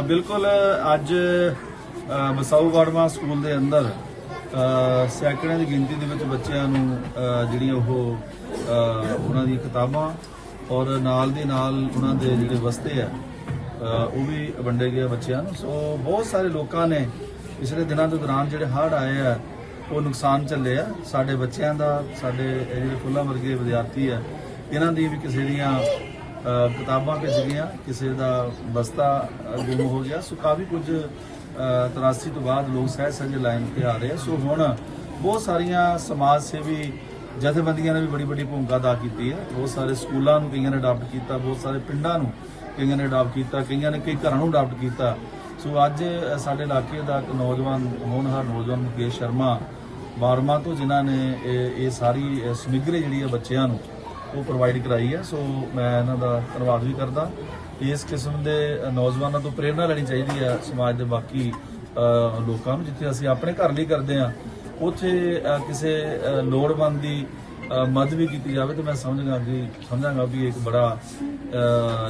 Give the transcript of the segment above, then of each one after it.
ਬਿਲਕੁਲ ਅੱਜ ਅ, ਮਸਾਊ ਸਕੂਲ ਦੇ ਅੰਦਰ ਸੈਂਕੜਿਆਂ ਦੀ ਗਿਣਤੀ ਦੇ ਵਿੱਚ ਬੱਚਿਆਂ ਨੂੰ ਜਿਹੜੀਆਂ ਉਹ ਉਹਨਾਂ ਦੀਆਂ ਕਿਤਾਬਾਂ ਔਰ ਨਾਲ ਦੇ ਨਾਲ ਉਹਨਾਂ ਦੇ ਜਿਹੜੇ ਵਸਤੇ ਆ ਉਹ ਵੀ ਵੰਡੇ ਗਏ ਆ ਬੱਚਿਆਂ ਨੂੰ। ਸੋ ਬਹੁਤ ਸਾਰੇ ਲੋਕਾਂ ਨੇ ਪਿਛਲੇ ਦਿਨਾਂ ਦੇ ਦੌਰਾਨ ਜਿਹੜੇ ਹੜ੍ਹ ਆਏ ਆ ਉਹ ਨੁਕਸਾਨ ਝੱਲੇ ਆ। ਸਾਡੇ ਬੱਚਿਆਂ ਦਾ ਸਾਡੇ ਜਿਹੜੇ ਫੁੱਲਾਂ ਵਰਗੇ ਵਿਦਿਆਰਥੀ ਆ ਇਹਨਾਂ ਦੀ ਵੀ ਕਿਸੇ ਦੀਆਂ ਕਿਤਾਬਾਂ ਭਿੱਜ ਗਈਆਂ ਕਿਸੇ ਦਾ ਬਸਤਾ ਅ, ਗੁੰਮ ਹੋ ਗਿਆ। ਸੋ ਕਾਫੀ ਕੁਝ ਤਰਾਸੀ ਤੋਂ ਬਾਅਦ ਲੋਕ ਸਹਿ ਸਹਿਜ ਲਾਈਨ ਤੇ ਆ ਰਹੇ ਸੋ ਹੁਣ ਬਹੁਤ ਸਾਰੀਆਂ ਸਮਾਜ ਸੇਵੀ ਜਥੇਬੰਦੀਆਂ ਨੇ ਵੀ ਬੜੀ ਵੱਡੀ ਭੂਮਿਕਾ ਅਦਾ ਕੀਤੀ ਹੈ। ਬਹੁਤ ਸਾਰੇ ਸਕੂਲਾਂ ਨੂੰ ਕਈਆਂ ਨੇ ਅਡਾਪਟ ਕੀਤਾ ਬਹੁਤ ਸਾਰੇ ਪਿੰਡਾਂ ਨੂੰ ਕਈਆਂ ਨੇ ਅਡਾਪਟ ਕੀਤਾ ਕਈਆਂ ਨੇ ਕਈ ਘਰਾਂ ਨੂੰ ਅਡਾਪਟ ਕੀਤਾ। ਸੋ ਅੱਜ ਸਾਡੇ ਇਲਾਕੇ ਦਾ ਇੱਕ ਨੌਜਵਾਨ ਹੋਣਹਾਰ ਨੌਜਵਾਨ ਮੁਕੇਸ਼ ਸ਼ਰਮਾ ਬਾਰਮਾ ਤੋਂ ਜਿਨ੍ਹਾਂ ਨੇ ਇਹ ਇਹ ਸਾਰੀ ਅ, ਸਮੱਗਰੀ ਜਿਹੜੀ ਹੈ ਬੱਚਿਆਂ ਨੂੰ ਉਹ ਪ੍ਰੋਵਾਈਡ ਕਰਾਈ ਹੈ। ਸੋ ਮੈਂ ਇਹਨਾਂ ਦਾ ਧੰਨਵਾਦ ਵੀ ਕਰਦਾ। ਇਸ ਕਿਸਮ ਦੇ ਨੌਜਵਾਨਾਂ ਤੋਂ ਪ੍ਰੇਰਣਾ ਲੈਣੀ ਚਾਹੀਦੀ ਹੈ ਸਮਾਜ ਦੇ ਬਾਕੀ ਲੋਕਾਂ ਨੂੰ ਜਿੱਥੇ ਅਸੀਂ ਆਪਣੇ ਘਰ ਲਈ ਕਰਦੇ ਹਾਂ। ਉੱਥੇ ਕਿਸੇ ਲੋੜਵੰਦ ਦੀ ਮਦਦ ਵੀ ਕੀਤੀ ਜਾਵੇ ਤੇ ਮੈਂ ਸਮਝਾਂਗਾ ਕਿ, ਸਮਝਾਂਗਾ ਵੀ ਇੱਕ ਬੜਾ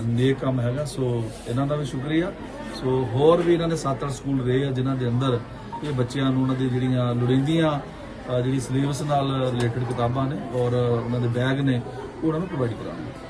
ਨੇਕ ਕੰਮ ਹੈਗਾ। ਸੋ ਇਹਨਾਂ ਦਾ ਵੀ ਸ਼ੁਕਰੀਆ। ਸੋ ਹੋਰ ਵੀ ਇਹਨਾਂ ਦੇ ਸੱਤ ਅੱਠ ਸਕੂਲ ਰਹੇ ਆ, ਜਿਨ੍ਹਾਂ ਦੇ ਅੰਦਰ ਇਹ ਬੱਚਿਆਂ ਨੂੰ ਉਹਨਾਂ ਦੀ ਜਿਹੜੀਆਂ ਲੋੜੀਂਦੀਆਂ ਜਿਹੜੀ ਸਿਲੇਬਸ ਨਾਲ ਰਿਲੇਟਡ ਕਿਤਾਬਾਂ ਨੇ ਔਰ ਉਹਨਾਂ ਦੇ ਬੈਗ ਨੇ, ਉਹ ਉਹਨਾਂ ਨੂੰ ਪ੍ਰੋਵਾਈਡ ਕਰਾਂਗੇ।